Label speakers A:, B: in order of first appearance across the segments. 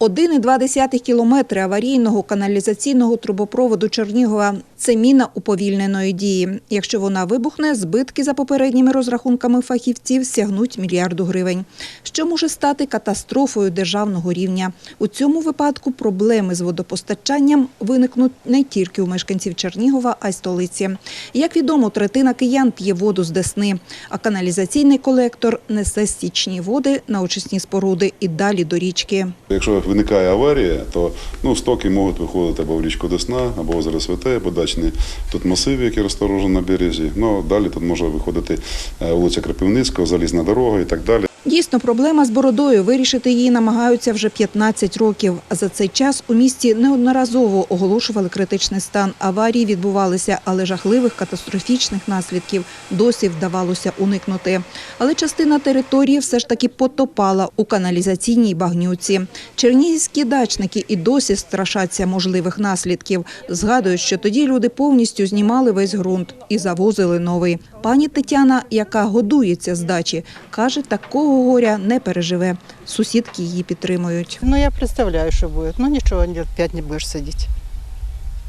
A: 1,2 кілометри аварійного каналізаційного трубопроводу Чернігова – це міна уповільненої дії. Якщо вона вибухне, збитки за попередніми розрахунками фахівців сягнуть мільярду гривень, що може стати катастрофою державного рівня. У цьому випадку проблеми з водопостачанням виникнуть не тільки у мешканців Чернігова, а й столиці. Як відомо, третина киян п'є воду з Десни, а каналізаційний колектор несе стічні води на очисні споруди і далі до річки.
B: Якщо виникає аварія, то ну, стоки можуть виходити або в річку Десна, або в озеро Святе, або дачні тут масиви, які розташовані на березі. Ну, далі тут може виходити е, вулиця Крапивницького, залізна дорога і так далі.
A: Дійсно, проблема з бородою. Вирішити її намагаються вже 15 років. За цей час у місті неодноразово оголошували критичний стан. Аварії відбувалися, але жахливих катастрофічних наслідків досі вдавалося уникнути. Але частина території все ж таки потопала у каналізаційній багнюці. Чернігівські дачники і досі страшаться можливих наслідків. Згадують, що тоді люди повністю знімали весь ґрунт і завозили новий. Пані Тетяна, яка годується з дачі, каже, такого горя не переживе. Сусідки її підтримують.
C: Ну, я представляю, що буде. Ну, нічого, пять не будеш сидіти.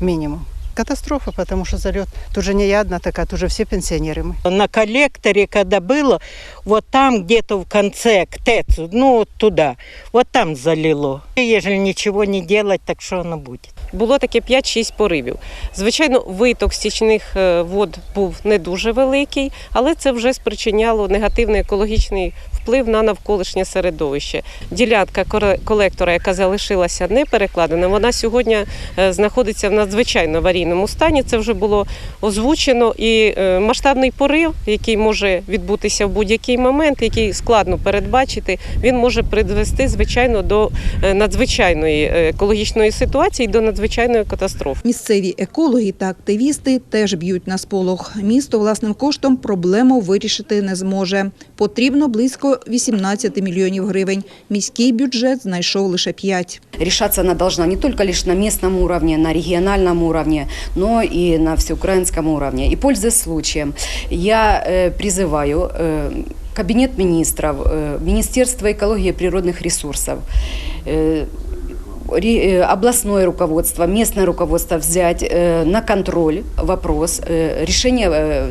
C: Минимум Катастрофа, потому что залет. Тут же не я одна такая, тут же все пенсионеры мы.
D: На коллекторе, когда было, вот там где-то в конце, к ТЭЦу, ну вот туда, вот там залило. И Если ничего не делать, так что оно будет?
E: Було таке 5-6 поривів. Звичайно, виток стічних е, вод був не дуже великий, але це вже спричиняло негативний екологічний вплив на навколишнє середовище. Ділянка коре- колектора, яка залишилася не перекладена, вона сьогодні е, знаходиться в надзвичайно аварійному стані. Це вже було озвучено. І е, масштабний порив, який може відбутися в будь-який момент, який складно передбачити, він може призвести звичайно до е, надзвичайної е, екологічної ситуації, до надзвичайної катастрофи.
A: Місцеві екологи та активісти теж б'ють на сполох. Місто власним коштом проблему вирішити не зможе. Потрібно близько 18 мільйонів гривень. Міський бюджет знайшов лише 5.
F: Решаться она должна не только лишь на местном уровне, на региональном уровне, но и на всеукраинском уровне. И пользуясь случаем, я э, призываю э, Кабинет министров, э, Министерство экологии и природных ресурсов, э, ре- э, областное руководство, местное руководство взять э, на контроль вопрос э, решения э,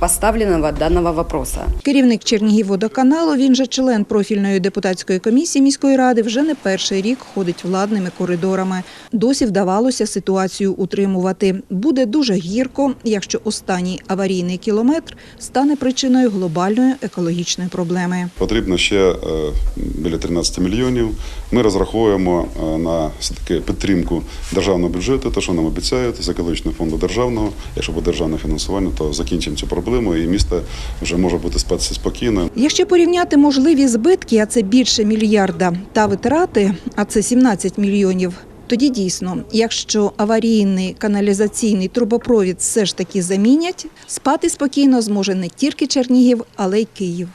F: поставленного данного вопроса.
A: Керівник Чернігівводоканалу, він же член профільної депутатської комісії міської ради, вже не перший рік ходить владними коридорами. Досі вдавалося ситуацію утримувати. Буде дуже гірко, якщо останній аварійний кілометр стане причиною глобальної екологічної проблеми.
B: Потрібно ще е, біля 13 мільйонів. Ми розраховуємо е, на все-таки підтримку державного бюджету, те, що нам обіцяють з екологічного фонду державного. Якщо буде державне фінансування, то закінчимо цю проблему і місто вже може бути спатися спокійно.
A: Якщо порівняти можливі збитки, а це більше мільярда, та витрати, а це 17 мільйонів, тоді дійсно, якщо аварійний каналізаційний трубопровід все ж таки замінять, спати спокійно зможе не тільки Чернігів, але й Київ.